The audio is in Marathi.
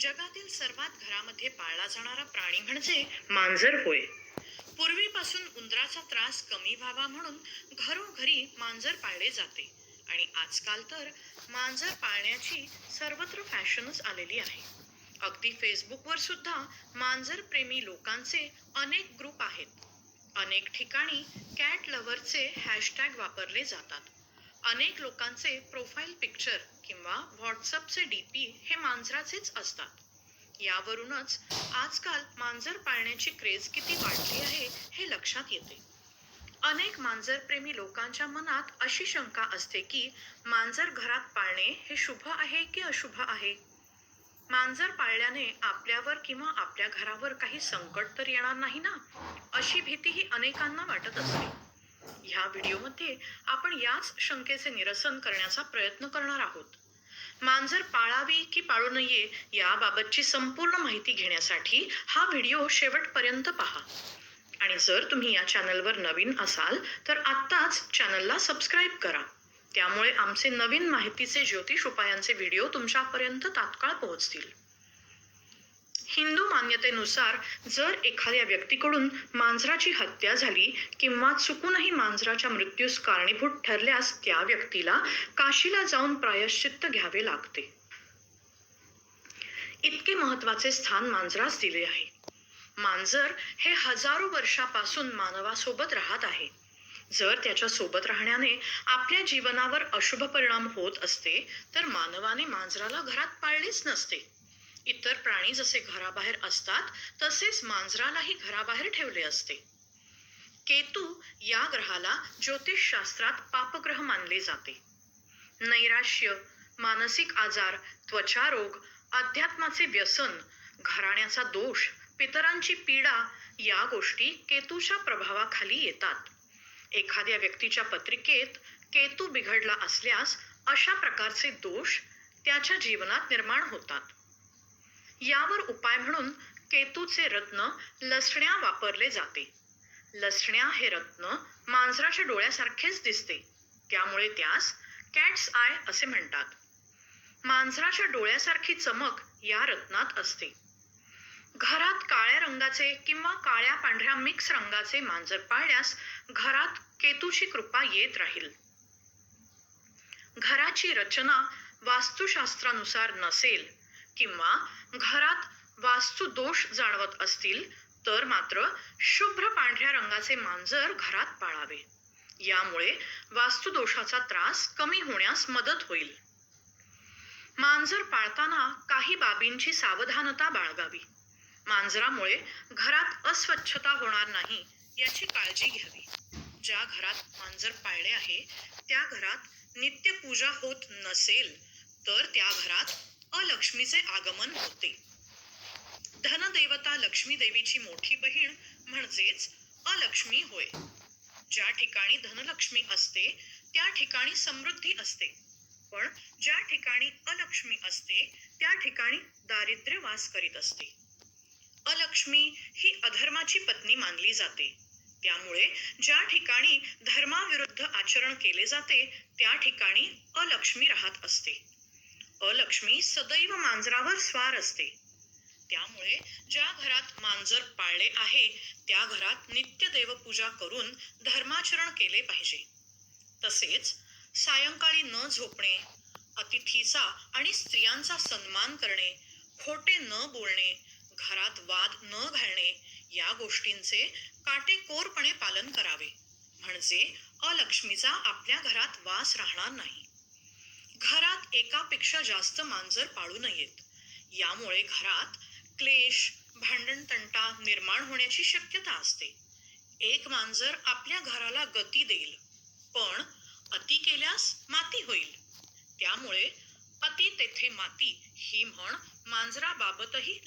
जगातील सर्वात घरामध्ये पाळला जाणारा प्राणी म्हणजे मांजर होय. पूर्वीपासून उंदराचा त्रास कमी व्हावा म्हणून घरोघरी मांजर पाळले जाते. आणि आजकाल तर मांजर पाळण्याची सर्वत्र फॅशनच आलेली आहे. अगदी फेसबुकवर सुद्धा मांजर प्रेमी लोकांचे अनेक ग्रुप आहेत. अनेक ठिकाणी कॅट लव्हरचे हॅशटॅग वापरले जातात. अनेक लोकांचे प्रोफाईल पिक्चर किंवा व्हॉट्सअपचे डीपी हे मांजराचेच असतात. यावरूनच आजकाल मांजर पाळण्याची क्रेज किती वाढली आहे हे लक्षात येते. अनेक मांजरप्रेमी लोकांच्या मनात अशी शंका असते की मांजर घरात पाळणे हे शुभ आहे की अशुभ आहे? मांजर पाळल्याने आपल्यावर किंवा आपल्या घरावर काही संकट तर येणार नाही ना? अशी भीतीही अनेकांना वाटत असते. ह्या व्हिडिओमध्ये आपण याच शंकेचे निरसन करण्याचा प्रयत्न करणार आहोत. मांजर पाळावी की पाळू नये याबाबतची संपूर्ण माहिती घेण्यासाठी हा व्हिडिओ शेवटपर्यंत पहा. आणि जर तुम्ही या चॅनलवर नवीन असाल तर आत्ताच चॅनलला सबस्क्राईब करा. त्यामुळे आमचे नवीन माहितीचे ज्योतिष उपायांचे व्हिडिओ तुमच्यापर्यंत तात्काळ पोहोचतील. हिंदू मान्यतेनुसार जर एखाद्या व्यक्तीकडून मांजराची हत्या झाली किंवा चुकूनही मांजराच्या मृत्यूस कारणीभूत ठरल्यास त्या व्यक्तीला काशीला जाऊन प्रायश्चित्त घ्यावे लागते. इतके महत्त्वाचे स्थान मांजरास दिले आहे. मांजर हे हजारो वर्षापासून मानवासोबत राहत आहे. जर त्याच्या सोबत राहण्याने आपल्या जीवनावर अशुभ परिणाम होत असते तर मानवाने मांजराला घरात पाळलेच नसते. इतर प्राणी जसे घराबाहेर असतात तसेच मांजरालाही घराबाहेर ठेवले असते. केतू या ग्रहाला ज्योतिष शास्त्रात पापग्रह मानले जाते. नैराश्य मानसिक आजार त्वचा रोग अध्यात्माचे व्यसन घराण्याचा दोष पितरांची पीडा या गोष्टी केतूच्या प्रभावाखाली येतात. एखाद्या व्यक्तीच्या पत्रिकेत केतू बिघडला असल्यास अशा प्रकारचे दोष त्याच्या जीवनात निर्माण होतात. यावर उपाय म्हणून केतूचे रत्न लसण्या वापरले जाते. लसण्या हे रत्न मांजराच्या डोळ्यासारखेच दिसते. त्यामुळे त्यास कॅट्स आय असे म्हणतात. मांजराच्या डोळ्यासारखी चमक या रत्नात असते. घरात काळ्या रंगाचे किंवा काळ्या पांढऱ्या मिक्स रंगाचे मांजर पाळल्यास घरात केतूची कृपा येत राहील. घराची रचना वास्तुशास्त्रानुसार नसेल किंवा घरात वास्तू दोष जाणवत असतील तर मात्र शुभ्र पांढऱ्या रंगाचे मांजर घरात पाळावे. यामुळे वास्तुदोषाचा त्रास कमी होण्यास मदत होईल. मांजर पाळताना काही बाबींची सावधानता बाळगावी. मांजरामुळे घरात अस्वच्छता होणार नाही याची काळजी घ्यावी. ज्या घरात मांजर पाळले आहे त्या घरात नित्यपूजा होत नसेल तर त्या घरात अलक्ष्मीचे आगमन होते. धनदेवता लक्ष्मी देवीची मोठी बहीण म्हणजेच अलक्ष्मी होय. ज्या ठिकाणी धनलक्ष्मी असते त्या ठिकाणी समृद्धी असते. पण ज्या ठिकाणी अलक्ष्मी असते त्या ठिकाणी दारिद्र्य वास करीत असते. अलक्ष्मी ही अधर्माची पत्नी मानली जाते. त्यामुळे ज्या ठिकाणी धर्माविरुद्ध आचरण केले जाते त्या ठिकाणी अलक्ष्मी राहत असते. अलक्ष्मी सदैव मांजरावर स्वार असते. त्यामुळे ज्या घरात मांजर पाळले आहे त्या घरात नित्य देवपूजा करून धर्माचरण केले पाहिजे. तसेच सायंकाळी न झोपणे अतिथीचा आणि स्त्रियांचा सन्मान करणे खोटे न बोलणे घरात वाद न घालणे या गोष्टींचे काटेकोरपणे पालन करावे. म्हणजे अलक्ष्मीचा आपल्या घरात वास राहणार नाही. घरात एकापेक्षा जास्त मांजर पाळू नयेत. यामुळे घरात क्लेश भांडण तंटा निर्माण होण्याची शक्यता असते. एक मांजर आपल्या घराला गती देईल पण अति केल्यास माती होईल. त्यामुळे अति तेथे माती ही म्हण मांजराबाबतही